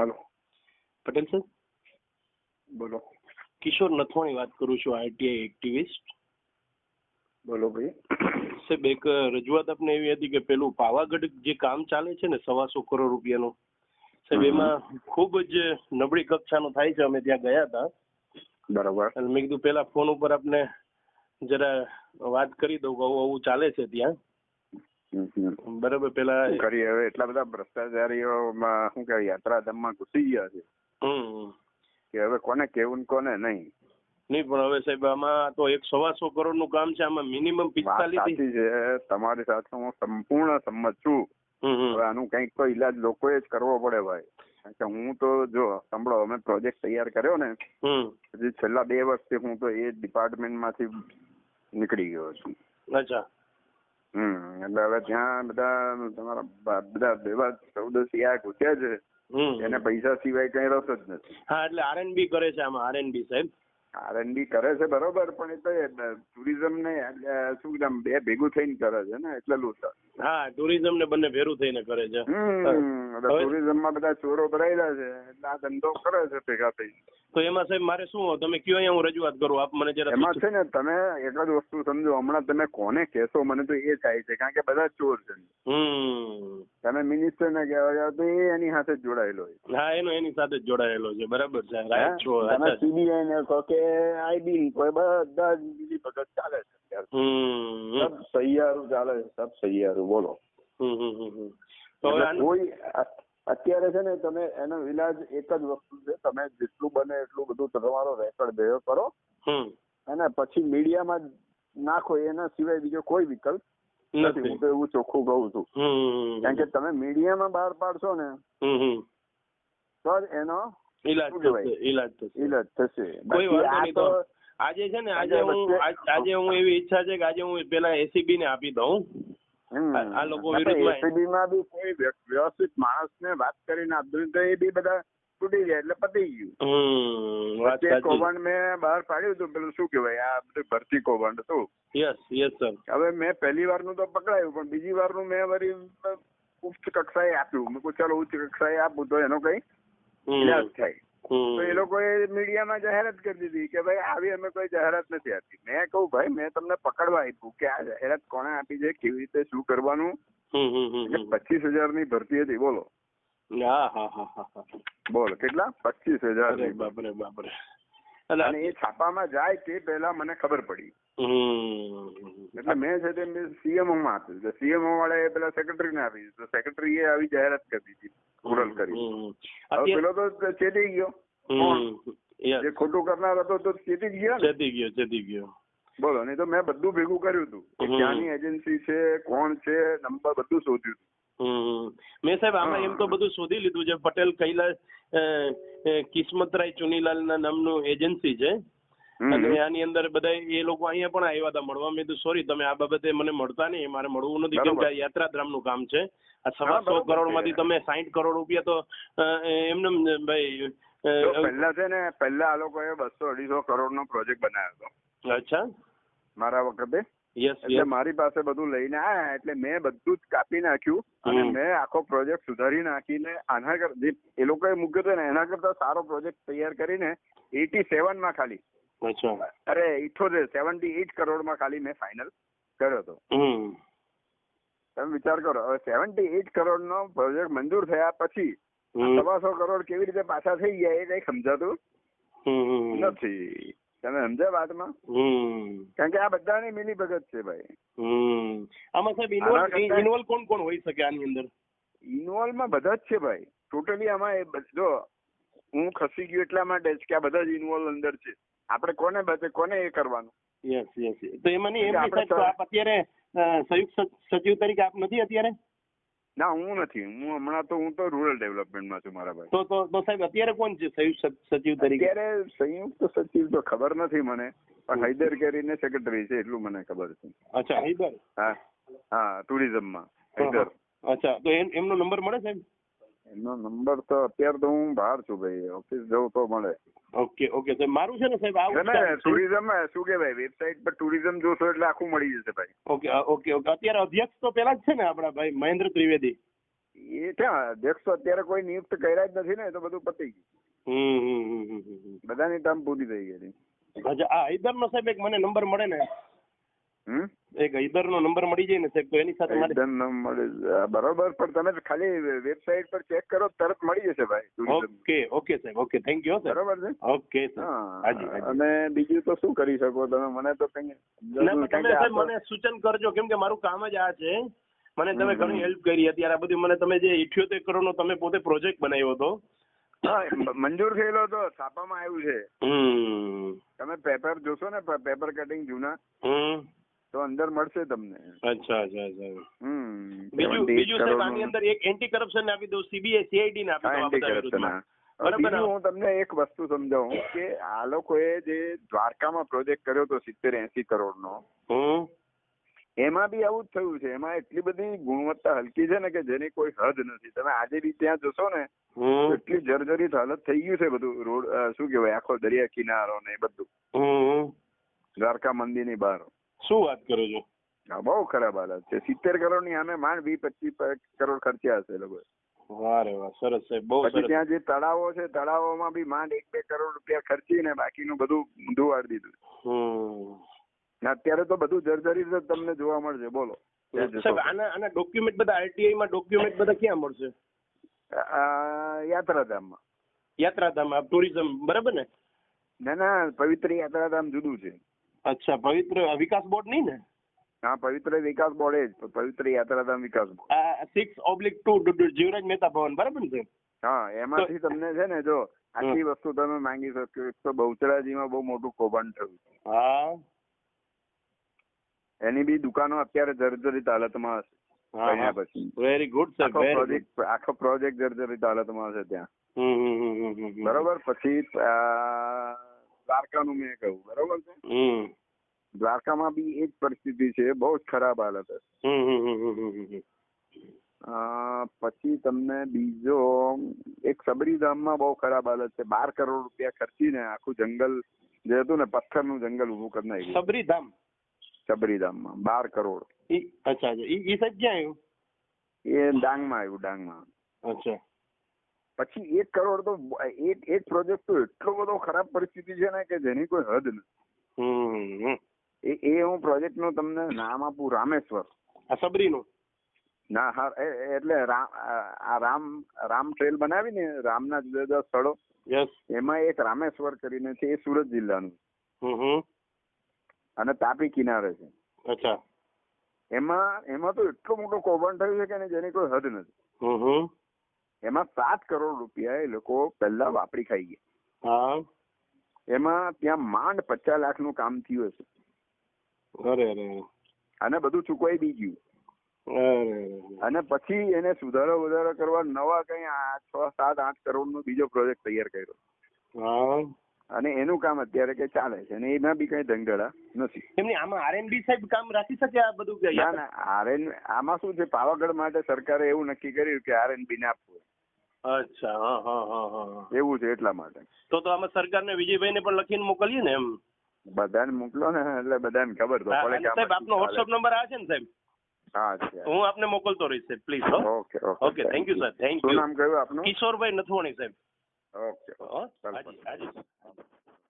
Hello. Patel sir? બોલો. કિશોર નથવાણી વાત કરું છું આરટીઆઈ એક્ટિવિસ્ટ. બોલો ભાઈ. સાહેબ એક રજૂઆત આપને એવી હતી કે પેલું પાવાગઢ જે કામ ચાલે છે ને સવાસો કરોડ રૂપિયાનું સાહેબ એમાં ખૂબ જ નબળી કક્ષાનું થાય છે અમે ત્યાં ગયા હતા. બરાબર. અને મેં કીધું પેલા ફોન ઉપર આપને જરા વાત કરી દઉં કે આવું આવું ચાલે છે ત્યાં. બરાબર પેલા કરી હવે? એટલા બધા ભ્રષ્ટાચારીઓમાં શું કહેવાય યાત્રાધામમાં ઘૂસી ગયા છે. કે હવે કોને કેવું ને કોને નહીં? નહીં પણ હવે સાહેબ આમાં તો એક સવાસો કરોડનું કામ છે આમાં મિનિમમ પિસ્તાલીસ છે. તમારી સાથે હું સંપૂર્ણ સંમત છું. હવે આનું કંઈક તો ઈલાજ લોકોએ જ કરવો પડે ભાઈ. કે હું તો જો સાંભળો અમે પ્રોજેક્ટ તૈયાર કર્યો ને હજી છેલ્લા બે વર્ષથી હું તો એ ડિપાર્ટમેન્ટમાંથી નીકળી ગયો છું. અચ્છા. હમ એટલે હવે ત્યાં બધા તમારા બધા એવા ચૌદ આ ઘૂસ્યા છે એને પૈસા સિવાય કઈ રસ જ નથી. હા એટલે આરએનબી કરે છે આમાં આરએનબી સાહેબ. આરએનબી કરે છે બરોબર પણ એ તો ટુરિઝમ ને શું કહેવાય, બે ભેગું થઈને કરે છે ને એટલે લૂંટ હા ટુરિઝમ ને બંને ભેરું થઈને કરે છે. ટુરિઝમમાં બધા ચોરો ભરાયેલા છે એટલે આ ધંધો કરે છે ભેગા થઈ તો એમાં સાહેબ મારે શું તમે કયો અહીંયા હું રજૂઆત કરું? આપ મને જરા એમાં છે ને તમે એક જ વસ્તુ સમજો. હમણાં તમે કોને કહેશો મને તો એ થાય છે કારણ કે બધા ચોર છે. તમે મિનિસ્ટર ને કહેવા જાવ તો એ એની સાથે જ જોડાયેલો છે હા એનો એની સાથે જ જોડાયેલો છે. બરાબર છે. તમે સીબીઆઈ ને કહો કે આઈબી કોઈ બધા જ બીજી ભગત ચાલે છે. સબ સહિયારું ચાલે છે સબ સહિયારું બોલો. કોઈ અત્યારે છે ને તમે એનો ઇલાજ એક જ વસ્તુ છે તમે જેટલું બને એટલું બધું તમારો રેકોર્ડ ભેગો કરો. અને પછી મીડિયામાં નાખો એના સિવાય બીજો કોઈ વિકલ્પ નથી. હું તો એવું ચોખ્ખું કહું છું. કારણ કે તમે મીડિયામાં બહાર પાડશો ને તો જ એનો ઈલાજ થશે ઈલાજ થશે. ઈલાજ થશે. કોઈ વાંધો આજે છે ને આજે હું આજે હું એવી ઈચ્છા છે કે આજે હું પેલા એસીબી ને આપી દઉં. આ- લોકો વિરુદ્ધમાં- બી કોઈ વ્ય- વ્યવસ્થિત માણસને વાત કરીને આપ્યું તો એ બી બધા તૂટી જાય એટલે પતી ગયું. કૌભાંડ મેં બહાર પાડ્યું હતું પેલું શું કેવાય આ બધું ભરતી કૌભાંડ હતું. Yes yes sir. હવે મેં પહેલી વારનું તો પકડાયું પણ બીજી વારનું મેં વળી ઉચ્ચ કક્ષાએ આપ્યું. મેં ચાલો ઉચ્ચ કક્ષાએ આપું તો એનો કઈ ઇલાજ થાય. તો એ લોકોએ મીડિયામાં જાહેરાત કરી દીધી કે ભાઈ આવી અમે કોઈ જાહેરાત નથી આપી. મેં કહું ભાઈ મેં તમને પકડવા આપ્યું કે આ જાહેરાત કોણે આપી છે કેવી રીતે શું કરવાનું? પચીસ હજારની ભરતી હતી બોલો. બોલો કેટલા? પચીસ હજાર બાપરે બાપરે અને એ છાપામાં જાય તે પહેલા મને ખબર પડી. એટલે મેં છે તે સીએમઓ માં આપ્યું સીએમઓ વાળા એ પેલા સેક્રેટરી ને આપી તો એ આવી જાહેરાત કરી દીધી. રૂરલ કરી. પેલો તો ચેતી ગયો. જે ખોટું કરનાર હતો તો ચેતી ગયો ચેતી ગયો ચેતી ગયો. બોલો નહીં તો મેં બધું ભેગું કર્યું હતું. કે. ક્યાંની એજન્સી છે કોણ છે નંબર બધું શોધ્યું હતું. મેં સાહેબ આમાં એમ તો બધું શોધી લીધું છે. પટેલ કૈલાસ કિસ્મતરાય ચુનીલાલ ના નામનું એજન્સી છે. અને આની અંદર બધા એ લોકો અહીંયા પણ આવ્યા હતા મળવા. મેં કીધું સોરી તમે આ બાબતે મને મળતા નહીં. મારે મળવું નથી કેમ કે આ યાત્રાધામનું કામ છે. આ સવા સો કરોડમાંથી તમે સાઈઠ કરોડ રૂપિયા તો એમને ભાઈ પહેલા છે ને પહેલા આ લોકોએ બસો અઢીસો કરોડ નો પ્રોજેક્ટ બનાવ્યો હતો. અચ્છા. મારા વખતે. યસ એટલે મારી પાસે બધું લઈને આયા એટલે મેં બધું જ કાપી નાખ્યું અને મેં આખો પ્રોજેક્ટ સુધારી નાખીને આના કર જે એ લોકોએ મૂક્યો હતો ને એના કરતા સારો પ્રોજેક્ટ તૈયાર કરીને એટી સેવનમાં ખાલી. અરે ઇઠોતેર સેવન્ટી એઇટ કરોડમાં ખાલી મેં ફાઇનલ કર્યો હતો. તમે વિચાર કરો હવે સેવન્ટી એઇટ કરોડ નો પ્રોજેક્ટ મંજૂર થયા પછી. સવાસો કરોડ કેવી રીતે પાછા થઈ ગયા એ કઈ સમજાતું નથી. તમે સમજ્યા વાતમાં? કારણ કે આ બધાની મિલી ભગત છે ભાઈ. આમાં સાહેબ ઇન્વોલ્વ કોણ કોણ હોઈ શકે આની અંદર? ઇન્વોલ્વમાં બધા જ છે ભાઈ. ટોટલી આમાં એ બધ- જો હું ખસી ગયો એટલા માટે જ કે આ બધા જ ઇન્વોલ્વ અંદર છે. આપણે કોને બચે કોને એ કરવાનું? યસ યસ તો એમાં નહીં એમ નહીં આપણે તો તો- આપ અત્યારે સંયુક્ત સચિવ તરીકે આપ નથી અત્યારે? ના હું નથી. હું હમણાં તો હું તો રૂરલ ડેવલપમેન્ટમાં છું મારા ભાઈ. તો તો તો સાહેબ અત્યારે કોણ છે સંયુક્ત સચિવ તરીકે? અત્યારે સંયુક્ત સચિવ તો ખબર નથી મને પણ હૈદર કેરીને સેક્રેટરી છે એટલું મને ખબર છે. અચ્છા હૈદર? હા હા ટુરિઝમમાં હૈદર. અચ્છા તો એમનો નંબર મળે સાહેબ? એમનો નંબર તો અત્યારે તો હું બહાર છું ભાઈ. ઓફિસ જવું તો મળે. ઓકે ઓકે તો મારું છે ને સાહેબ ને છે. ટુરિઝમ શું કહેવાય? વેબસાઇટ પર ટુરિઝમ જોશો એટલે આખું મળી જશે ભાઈ. ઓકે ઓકે ઓકે અત્યારે અધ્યક્ષ તો પેલા જ છે ને આપણા ભાઈ મહેન્દ્ર ત્રિવેદી. એ ક્યાં? અધ્યક્ષ તો અત્યારે કોઈ નિયુક્ત કર્યા જ નથી ને એ તો બધું પતી ગયું. બધાની ટર્મ પૂરી થઈ ગઈ. અચ્છા આ હૈદરનો સાહેબ એક મને નંબર મળે ને. હમ? એક હૈદરનો નંબર મળી જાય ને સાહેબ તો એની સાથે મારે મળે બરોબર પણ તમે ખાલી વેબસાઇટ પર ચેક કરો તરત મળી જશે ભાઈ ઓકે ઓકે સાહેબ ઓકે થેન્ક યુ બરોબર છે? ઓકે હાજી અને બીજું તો શું કરી શકો તમે? મને તો કઈ ના, મને સૂચન કરજો કેમ કે મારું કામ જ આ છે. મને તમે ઘણી હેલ્પ કરી અત્યારે આ બધું મને તમે જે ઇઠ્યોતેર કરોડનો તમે પોતે પ્રોજેક્ટ બનાવ્યો હતો. મંજૂર થયેલો હતો છાપામાં આવ્યું છે. તમે પેપર જોશો ને પેપર કટિંગ જૂના? તો અંદર મળશે તમને. અચ્છા અચ્છા અચ્છા હમ. બીજું 78 બીજું સાહેબ આની અંદર એક એન્ટી કરપ્શન આપી દઉં સીબીઆઈ સીઆઈડી ને આપી દઉં. બરાબર બીજું હું તમને એક વસ્તુ સમજાવું કે આ લોકોએ જે દ્વારકામાં પ્રોજેક્ટ કર્યો તો સિત્તેર એસી કરોડ નો એમાં બી આવું જ થયું છે. એમાં એટલી બધી ગુણવત્તા હલકી છે ને કે જેની કોઈ હદ નથી. તમે આજે બી ત્યાં જશો ને એટલી જર્જરિત હાલત થઈ ગયું છે બધું. રોડ શું કહેવાય આખો દરિયા કિનારો ને એ બધું. દ્વારકા મંદિરની બહાર. શું વાત કરો છો? હા, બહુ ખરાબ હાલત છે. સિત્તેર કરોડની અમે માંડ વી પચીસ કરોડ ખર્ચ્યા હશે લોકો વારે વાહ સરસ સાહેબ બહુ પછી ત્યાં જે તળાવો છે તળાવોમાં બી માંડ એક બે કરોડ રૂપિયા ખર્ચીને બાકીનું બધું ઊંધું દીધું. ને અત્યારે તો બધું જર્જરી તમને જોવા મળશે. બોલો. સાહેબ આના આના ડોક્યુમેન્ટ બધા આરટીઆઈ માં ડોક્યુમેન્ટ બધા ક્યાં મળશે? આ યાત્રાધામમાં. યાત્રાધામ ટુરિઝમ બરાબર ને? ના ના પવિત્ર યાત્રાધામ જુદું છે. અચ્છા પવિત્ર વિકાસ બોર્ડ નહીં ને? હા પવિત્ર વિકાસ બોર્ડ એ પવિત્ર યાત્રાધામ વિકાસ board. Six oblique two Jivraj Mehta Bhavan બરાબર ને હા એમાંથી તમને છે ને જો આટલી વસ્તુ તમે માંગી શકો તો બહુચરાજીમાં બહુ મોટું કૌભાંડ થયું છે. હા. એની બી દુકાનો અત્યારે જર્જરિત હાલતમાં હશે પછી. વેરી ગુડ સર આખો પ્રોજેક્ટ આખો પ્રોજેક્ટ જર્જરિત હાલતમાં હશે ત્યાં. બરોબર? પછી આ, દ્વારકાનું મેં કહ્યું બરોબર છે? દ્વારકામાં બી એ જ પરિસ્થિતિ છે બહુ જ ખરાબ હાલત પછી તમને બીજો એક સબરીધામમાં બહુ ખરાબ હાલત છે બાર કરોડ રૂપિયા ખર્ચીને આખું જંગલ જે હતું ને પથ્થરનું જંગલ ઉભું કરી નાખ્યું. સબરીધામ સબરીધામમાં બાર કરોડ. અચ્છા ઈ સાહેબ ક્યાં એ ડાંગમાં આવ્યું ડાંગમાં. આવ્યું અચ્છા. પછી એક કરોડ તો એક એક પ્રોજેક્ટ તો એટલો બધો ખરાબ પરિસ્થિતિ છે ને કે જેની કોઈ હદ નથી. એ એ હું પ્રોજેક્ટનું તમને નામ આપું રામેશ્વર. સબરીનું? ના હા એટલે રામ આ રામ રામ ટ્રેલ બનાવી ને રામના જુદા જુદા સ્થળો. એમાં એક રામેશ્વર કરીને છે એ સુરત જિલ્લાનું. અને તાપી કિનારે છે. અચ્છા. એમાં એમાં તો એટલો મોટો કૌભાંડ થયું છે કે જેની કોઈ હદ નથી. એમાં સાત કરોડ રૂપિયા એ લોકો પહેલા વાપરી ખાઈ ગયા. હા. એમાં ત્યાં માંડ પચાસ લાખનું કામ થયું હશે. અરે અરે અરે. અને બધું ચૂકવાઈ બી ગયું. અરે અરે અરે. અને પછી એને સુધારો વધારો કરવા નવા કઈ છ સાત આઠ કરોડ નો બીજો પ્રોજેક્ટ તૈયાર કર્યો. હા. અને એનું કામ અત્યારે કે ચાલે છે અને એના બી કઈ ધંધડા નથી. એમની આમાં આરએનબી સાહેબ કામ રાખી શકે આ બધું ના ના આરએન આમાં શું છે? પાવાગઢ માટે સરકારે એવું નક્કી કર્યું કે આરએનબી ને આપવું અચ્છા હા હા હા હા. એવું છે એટલા માટે. તો તો આમાં સરકારને વિજયભાઈને પણ લખીને મોકલીએ ને એમ? બધાને મોકલો ને એટલે બધાને ખબર તો પડે કે સાહેબ આપનો વોટ્સઅપ નંબર આ છે ને સાહેબ? હા છે હું આપને મોકલતો રહીશ સાહેબ please okay okay thank you sir thank you નામ કહ્યું આપનું? કિશોરભાઈ નથવાણી સાહેબ. ઓકે હા હાજી હાજી